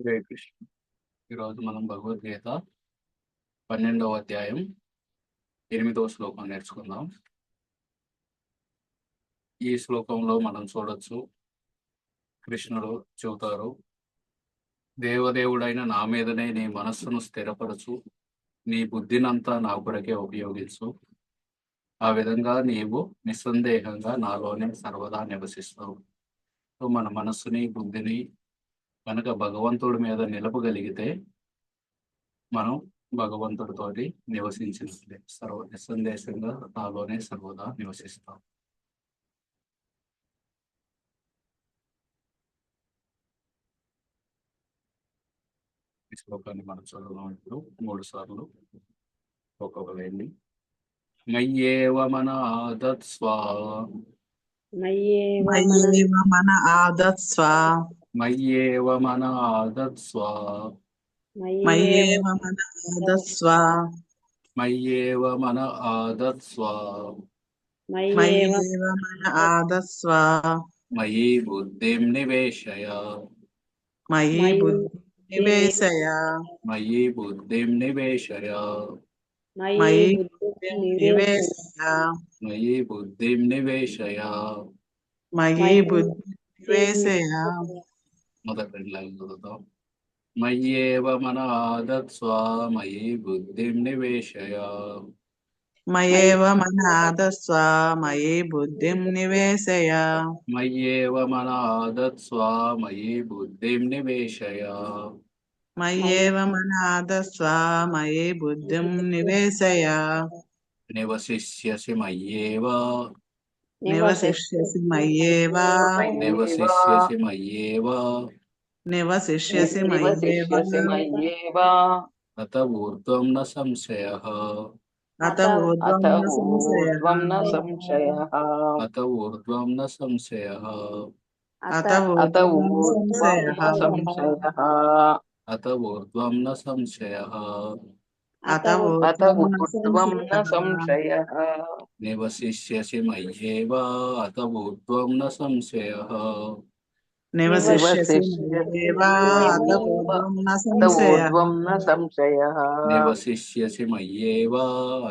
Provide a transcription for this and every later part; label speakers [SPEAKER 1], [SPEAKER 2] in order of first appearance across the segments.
[SPEAKER 1] హరే కృష్ణ. ఈరోజు మనం భగవద్గీత పన్నెండవ అధ్యాయం ఎనిమిదవ శ్లోకం నేర్చుకుందాం. ఈ శ్లోకంలో మనం చూడొచ్చు కృష్ణుడు చెబుతారు దేవదేవుడైన నా మీదనే నీ మనస్సును స్థిరపరచు నీ బుద్ధినంతా నా కొరకే ఉపయోగించు. ఆ విధంగా నీవు నిస్సందేహంగా నాలోనే సర్వదా నివసిస్తావు. సో మన మనస్సుని బుద్ధిని కనుక భగవంతుడి మీద నిలపగలిగితే మనం భగవంతుడితోటి నివసించినట్లే సర్వ నిస్సందేశంగా నాలోనే సర్వదా నివసిస్తాం. ఈ శ్లోకాన్ని మనం చదువుదాం ఇప్పుడు. మూడు సార్లు ఒక్కొక్క వెళ్ళి మయ్యేవ మన ఆదత్స్వ
[SPEAKER 2] మయ్యేవ మన
[SPEAKER 3] మయ్యేవ మన ఆదత్స్వ
[SPEAKER 1] మయ్యేవ మన ఆదత్స్వ
[SPEAKER 2] మయ్యేవ
[SPEAKER 3] మయ్యేవ మన ఆదత్స్వ
[SPEAKER 1] మయ్యేవ మన ఆదత్స్వ
[SPEAKER 2] మయ్యేవ
[SPEAKER 3] మయ్యేవ మన ఆదత్స్వ
[SPEAKER 1] మయీ బుద్ధిం నివేశయ
[SPEAKER 3] మయి
[SPEAKER 2] మయి
[SPEAKER 3] బుద్ధి నివేశయ
[SPEAKER 1] మయీ బుద్ధిం నివేశయ
[SPEAKER 3] మయి
[SPEAKER 2] మయి
[SPEAKER 3] బుద్ధిం
[SPEAKER 2] నివేశయ
[SPEAKER 1] మొదటి రెండు లైన్లు చదువుతాం మయ్యేవ మన ఆదత్స్వ మయీ బుద్ధిం నివేశయ.
[SPEAKER 3] మయేవ మన ఆదత్స్వ మయి బుద్ధిం నివేశయ.
[SPEAKER 1] మయ్యేవ మన ఆదత్స్వ మయీ బుద్ధిం నివేశయ.
[SPEAKER 3] మయ్యేవ మన ఆదత్స్వ మయి బుద్ధిం నివేశయ.
[SPEAKER 1] నివసిష్యసి మయ్యేవ.
[SPEAKER 3] నివసిష్యసి మయ్యేవ
[SPEAKER 1] నివసిష్యసి మయ్యేవ
[SPEAKER 3] నివసిష్యసి మయ్యేవ
[SPEAKER 4] మయ్యేవ
[SPEAKER 1] అత ఊర్ధ్వం న సంశయ
[SPEAKER 3] అత
[SPEAKER 4] అత
[SPEAKER 3] ఊర్ధ్వం న సంశయ
[SPEAKER 4] ఊర్ధ్వం న సంశయ
[SPEAKER 1] అత ఊర్ధ్వం న సంశయ
[SPEAKER 3] అత
[SPEAKER 4] అత
[SPEAKER 3] ఊర్ధ్వం న
[SPEAKER 4] ఊర్ధ్వం న
[SPEAKER 3] సంశయ
[SPEAKER 4] సంశయ
[SPEAKER 1] అత ఊర్ధ్వం న సంశయ
[SPEAKER 3] అత
[SPEAKER 4] అత
[SPEAKER 3] ఊర్ధ్వం న
[SPEAKER 4] ఊర్ధ్వం న
[SPEAKER 3] సంశయ
[SPEAKER 4] సంశయ
[SPEAKER 1] నివసిష్యసి మయ్యేవ అత ఊర్ధ్వం న సంశయ
[SPEAKER 3] నివసిష్యసి
[SPEAKER 4] నివసిష్యసి
[SPEAKER 3] మయ్యేవ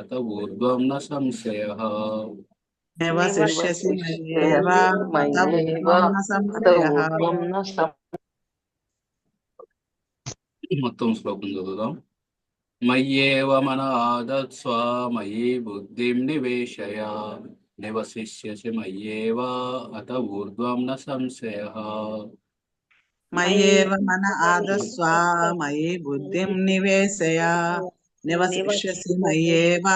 [SPEAKER 3] అత ఊర్ధ్వం న
[SPEAKER 4] అత
[SPEAKER 3] సంశయ
[SPEAKER 4] ఊర్ధ్వం న సంశయ
[SPEAKER 1] నివసిష్యసి మయ్యేవ అత ఊర్ధ్వం న సంశయ
[SPEAKER 3] నివసిష్యసి మయ్యేవ అత
[SPEAKER 4] మయ్యేవ
[SPEAKER 3] ఊర్ధ్వం న
[SPEAKER 4] అత
[SPEAKER 3] సంశయ
[SPEAKER 4] ఊర్ధ్వం న సం
[SPEAKER 1] మొత్తం శ్లోకం చదువుదాం మయ్యేవ మన ఆదత్స్వ మయీ బుద్ధిం నివేశయ నివసిష్యసి మయ్యేవ అత ఊర్ధ్వం న సంశయ
[SPEAKER 3] మయ్యేవ మన ఆదస్వ మయి బుద్ధిం నివేశయ నివసిష్యసి మయ్యేవ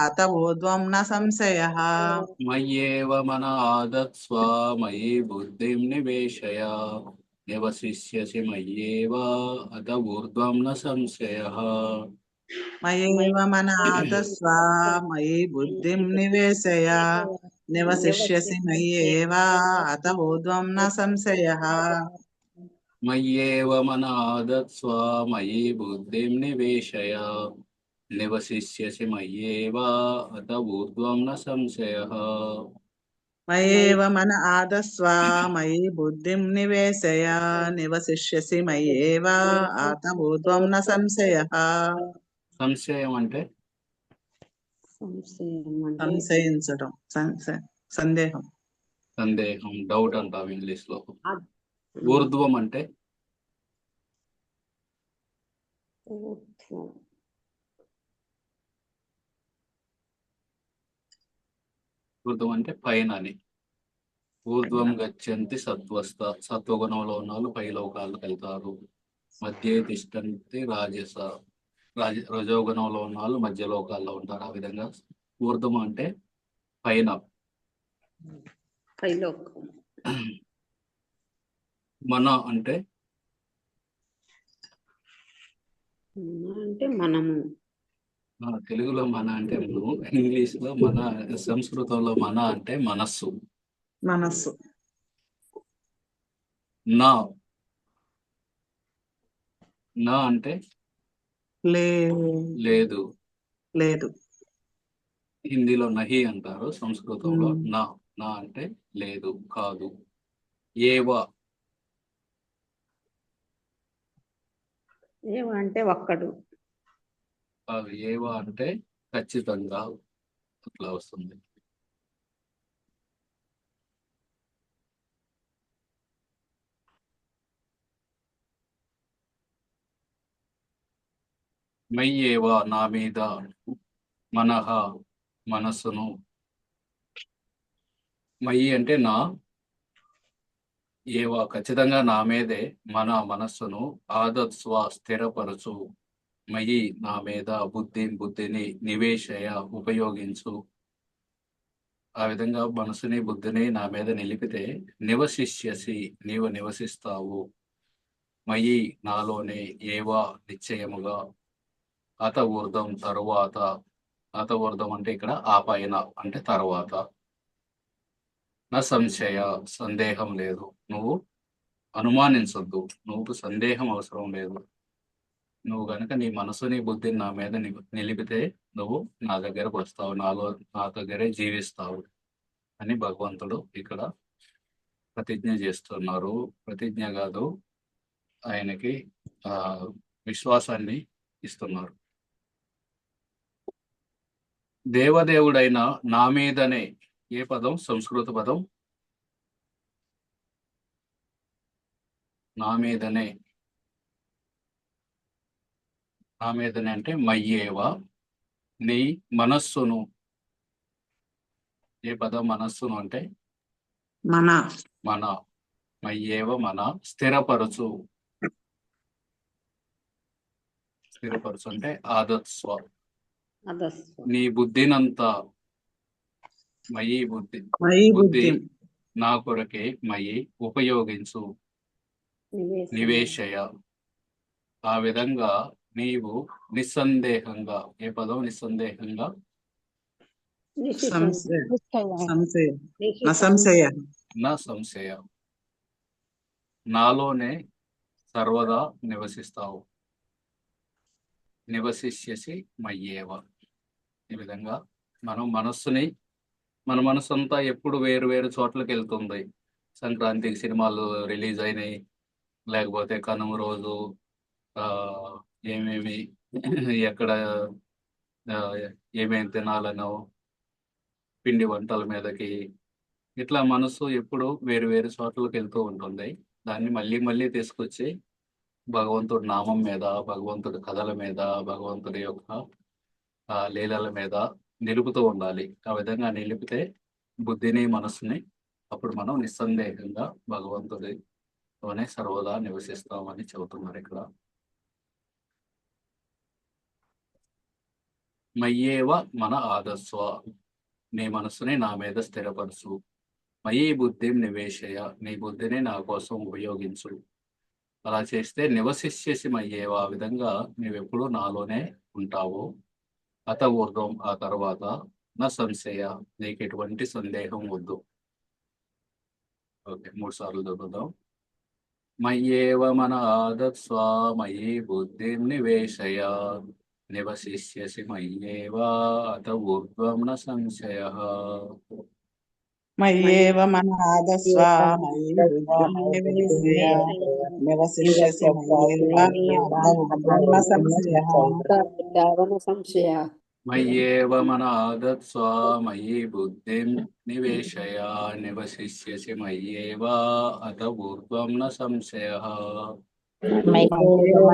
[SPEAKER 3] అత ఊర్ధ్వం న సంశయ
[SPEAKER 1] మయ్యేవ మన ఆదత్స్వ మయీ బుద్ధిం నివేశయ నివసిష్యసి మయ్యేవ అత ఊర్ధ్వం న సంశయ
[SPEAKER 3] మయేవ మన ఆదస్వ మయి బుద్ధిం నివేశయ నివసిష్యసి మయ్యేవ అత ఊర్ధ్వం న సంశయ
[SPEAKER 1] మయ్యేవ మన ఆదత్స్వ మయీ బుద్ధిం నివేశయ నివసిష్యసి మయ్యేవ అత ఊర్ధ్వం న సంశయ
[SPEAKER 3] మయేవ మన ఆదస్వ మయి బుద్ధిం నివేశయ నివసిష్యసి మయ్యేవ అత ఊర్ధ్వం న సంశయ
[SPEAKER 1] అంటే?
[SPEAKER 3] సంశయించడం సందేహం.
[SPEAKER 1] సందేహం డౌట్ అంటాం
[SPEAKER 2] ఇంగ్లీష్లో.
[SPEAKER 1] ఊర్ధ్వం అంటే?
[SPEAKER 2] ఊర్ధ్వం.
[SPEAKER 1] ఊర్ధ్వం అంటే పైన అని ఊర్ధ్వం గచ్చంతి సత్వస్థ సత్వగుణంలో ఉన్న వాళ్ళు పై లోకాలకు వెళ్తారు. మధ్య తిష్టంతి రాజస. రాజ రజోగుణంలో ఉన్న వాళ్ళు మధ్య లోకాల్లో ఉంటారు. ఆ విధంగా ఊర్ధ్వం అంటే పైన. మన అంటే
[SPEAKER 2] మన అంటే మనము.
[SPEAKER 1] మన తెలుగులో మన అంటే మనము ఇంగ్లీష్లో మన సంస్కృతంలో మన అంటే మనస్సు.
[SPEAKER 3] మనస్సు.
[SPEAKER 1] నా. నా అంటే లేదు.
[SPEAKER 3] లేదు.
[SPEAKER 1] హిందీలో నహి అంటారు సంస్కృతంలో నా నా అంటే లేదు కాదు. ఏవ.
[SPEAKER 2] ఏమంటే ఒక్కడు.
[SPEAKER 1] కాదు ఏవా అంటే ఖచ్చితంగా అట్లా వస్తుంది. మయ్యేవా నా మీద మనహ మనస్సును? మయ్యి అంటే నా. ఏవా ఖచ్చితంగా నా మీదే మన మనస్సును ఆదత్స్వ స్థిరపరచు. మయి నా మీద బుద్ధి బుద్ధిని నివేశయ ఉపయోగించు. ఆ విధంగా మనసుని బుద్ధిని నా మీద నిలిపితే నివసిష్యసి నీవు నివసిస్తావు. మయి నాలోనే ఏవా నిశ్చయముగా అత ఊర్ధం తరువాత అత ఊర్ధం అంటే ఇక్కడ ఆ పైన అంటే తర్వాత. నా సంశయ సందేహం లేదు. నువ్వు అనుమానించొద్దు. నువ్వు సందేహం అవసరం లేదు. నువ్వు కనుక నీ మనసుని బుద్ధిని నా మీద ని- నిలిపితే నువ్వు నా దగ్గరకు వస్తావు. నాలో నా దగ్గరే జీవిస్తావు అని భగవంతుడు ఇక్కడ ప్రతిజ్ఞ చేస్తున్నారు. ప్రతిజ్ఞ కాదు ఆయనకి ఆ విశ్వాసాన్ని ఇస్తున్నారు. దేవదేవుడైన నా మీదనే ఏ పదం? సంస్కృత పదం. నా మీదనే. నా మీదనే అంటే మయ్యేవ? నీ మనస్సును. ఏ పదం? మనస్సును అంటే?
[SPEAKER 3] మన.
[SPEAKER 1] మన. మయ్యేవ మన. స్థిరపరచు. స్థిరపరచు అంటే ఆదత్స్వ. నీ బుద్ధినంతా మయి బుద్ధి
[SPEAKER 3] మయి
[SPEAKER 1] బుద్ధి నా కొరకే మయి ఉపయోగించు
[SPEAKER 2] నివేశ
[SPEAKER 1] నివేశయ ఆ విధంగా నీవు నిస్సందేహంగా ఏ పదం నిస్సందేహంగా నా సంశయ నాలోనే సర్వదా నివసిస్తావు నివసిష్యసి మయ్యేవ ఈ విధంగా మనం మనస్సుని మన మనసు అంతా ఎప్పుడు వేరు వేరు చోట్లకి వెళ్తుంది. సంక్రాంతికి సినిమాలు రిలీజ్ అయినాయి. లేకపోతే కనుమ రోజు ఆ ఏమేమి ఎక్కడ ఏమేమి తినాలనో పిండి వంటల మీదకి ఇట్లా మనసు ఎప్పుడు వేరు వేరు చోట్లకి వెళ్తూ ఉంటుంది. దాన్ని మళ్ళీ మళ్ళీ తీసుకొచ్చి భగవంతుడి నామం మీద భగవంతుడి కథల మీద భగవంతుడి యొక్క లీలల మీద నిలుపుతూ ఉండాలి. ఆ విధంగా నిలిపితే బుద్ధిని మనసుని అప్పుడు మనం నిస్సందేహంగా భగవంతుడితోనే సర్వదా నివసిస్తామని చెబుతున్నారు ఇక్కడ. మయ్యేవ మన ఆదర్శ నీ మనసుని నా మీద స్థిరపరచు. మయ్యి బుద్ధిం నివేశయ. నీ బుద్ధిని నా కోసం ఉపయోగించు. అలా చేస్తే నివసిష్యసి మయ్యేవ. ఆ విధంగా నీవెప్పుడు నాలోనే ఉంటావు అత ఆ తర్వాత నా సంశయ నీకు ఎటువంటి సందేహం వద్దు. ఓకే మూడు సార్లు చదువుదాం. మయ్యేవ మన ఆదత్స్వ మయీ బుద్ధిం నివేశయ నివసిష్యసి మయ్యేవ అత ఊర్ధ్వం న సంశయ.
[SPEAKER 3] మయ్యేవ మన ఆదస్వ మయ్యేవ
[SPEAKER 1] మన ఆదత్స్వ మయీ బుద్ధిం నివేశయ నివసిష్యసి మయ్యేవ అత ఊర్ధ్వం న సంశయ.
[SPEAKER 3] మయ్యేవ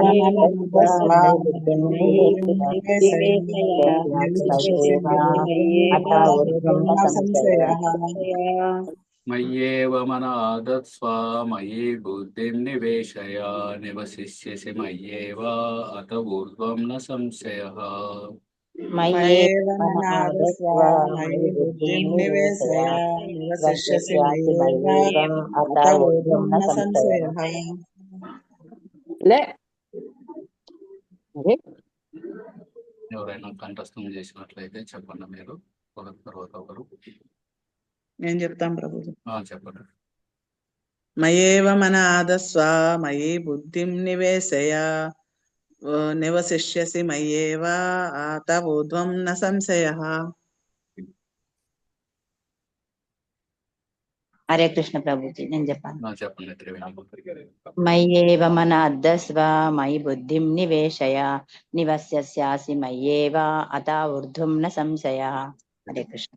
[SPEAKER 3] మన ఆదస్వ మయి బుద్ధిం నివేశయ నివసిష్యసి మయ్యేవ ఆత్మబుద్ధిం న సంశయః.
[SPEAKER 1] మయ్యేవ మన ఆదత్స్వ మయీ బుద్ధిం నివేశయ నివసిష్యసి మయ్యేవ అత ఊర్ధ్వం న సంశయ
[SPEAKER 3] మయ్యేవ
[SPEAKER 4] లే.
[SPEAKER 1] ఎవరైనా కంఠస్థం చేసినట్లయితే చెప్పండి మీరు. ఒకరి తర్వాత ఒకరు.
[SPEAKER 3] నేను చెప్తాం ప్రభుజీ
[SPEAKER 1] ఆ, చెప్పండి.
[SPEAKER 3] మయేవ మన ఆదస్వ మయి బుద్ధిం నివేశయ నివసిష్యసి మయ్యేవ ఆత ఊర్ధ్వం న సంశయ.
[SPEAKER 4] హరే కృష్ణ ప్రభుజీ నేను చెప్పాను మయ్యేవ మన అద్దస్వ మయి బుద్ధిం నివేశయ నివస్యస్యాసి మయ్యేవ అత ఊర్ధ్వం న సంశయ. హరే కృష్ణ.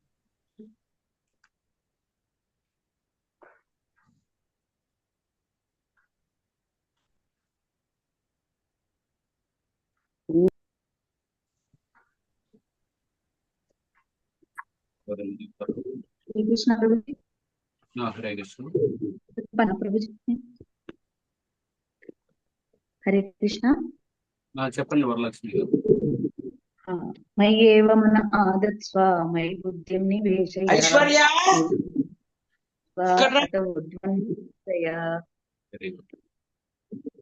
[SPEAKER 5] కృష్ణ ప్రభుజీ.
[SPEAKER 1] ఆ, హరే కృష్ణ.
[SPEAKER 5] హరే కృష్ణ.
[SPEAKER 1] చెప్పండి వరలక్ష్మి
[SPEAKER 5] ఏవ మన ఆదత్స్వ బుద్ధిం నివేశయ.
[SPEAKER 3] ఐశ్వర్య!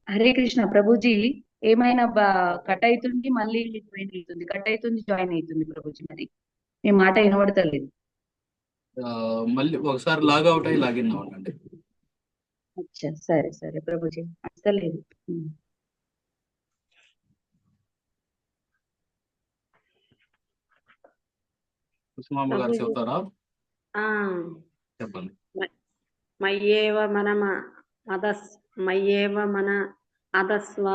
[SPEAKER 5] హరే కృష్ణ. ప్రభుజీ ఏమైనా బా- కట్ అవుతుంది మళ్ళీ జాయిన్ అవుతుంది. కట్ అవుతుంది జాయిన్ అవుతుంది ప్రభుజీ మరి. మీ మాట వినబడతలేదు.
[SPEAKER 1] మళ్ళీ ఒకసారి లాగ్ అవుట్ అయ్యి లాగిన్ అవ్వండి
[SPEAKER 5] అచ్చా సరే సరే ప్రభుజీ.
[SPEAKER 1] గారు చెప్పండి.
[SPEAKER 2] మయ్యేవ మన అదస్ మయ్యేవ మన అదస్వ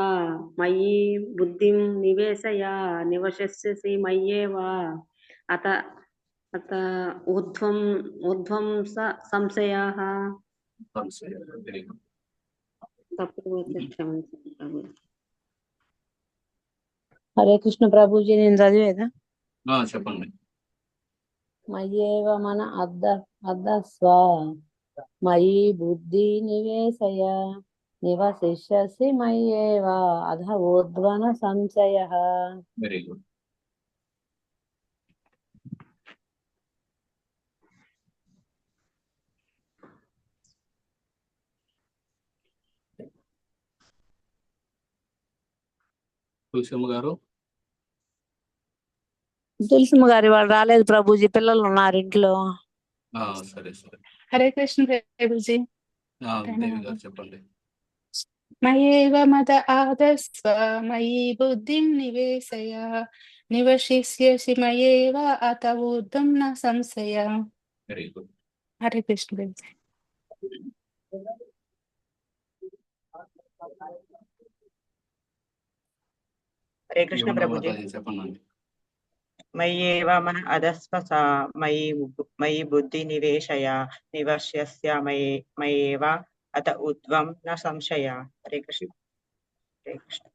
[SPEAKER 2] మయి బుద్ధిం నివేశయ నివశస్యసి మయ్యేవ అత అత ఊర్ధ్వం ఊర్ధ్వం స సంశయాः
[SPEAKER 1] వెరీ గుడ్
[SPEAKER 2] తప్పు పోతే క్షమించండి ప్రభు.
[SPEAKER 6] హరే కృష్ణ ప్రభుజీ నేను చదివేదా
[SPEAKER 1] ఆ, చెప్పండి.
[SPEAKER 6] మయ్యేవ మన అద్ద అద్దస్వ మయి బుద్ధి నివేశయ నివసిష్యసి మయ్యేవ అధ ఊర్ధ్వన సంశయ
[SPEAKER 1] వెరీ గుడ్ తులసమ్మ గారు?
[SPEAKER 6] తులసిమ్మ గారి వాళ్ళు రాలేదు ప్రభుజీ పిల్లలు ఉన్నారు ఇంట్లో.
[SPEAKER 1] ఆ, సరే సరే.
[SPEAKER 7] హరే కృష్ణ ప్రభుజీ.
[SPEAKER 1] చెప్పండి.
[SPEAKER 7] మయేవ మత ఆదస్వ మయి బుద్ధిం నివేశయ నివశిష్యసి మయేవ అత ఊర్ధ్వం న సంశయ. హరే కృష్ణ ప్రభుజీ
[SPEAKER 3] హరే కృష్ణ
[SPEAKER 1] యమునా
[SPEAKER 3] ప్రభుజీ
[SPEAKER 1] మాతాజీ చెప్పండి
[SPEAKER 3] మయ్యేవ మన అధస్పస మయి బు- మయి బుద్ధి నివేశయ నివశ్యస్య మయే మయేవ అత ఊర్ధ్వం న సంశయ హరే కృష్ణ హరే కృష్ణ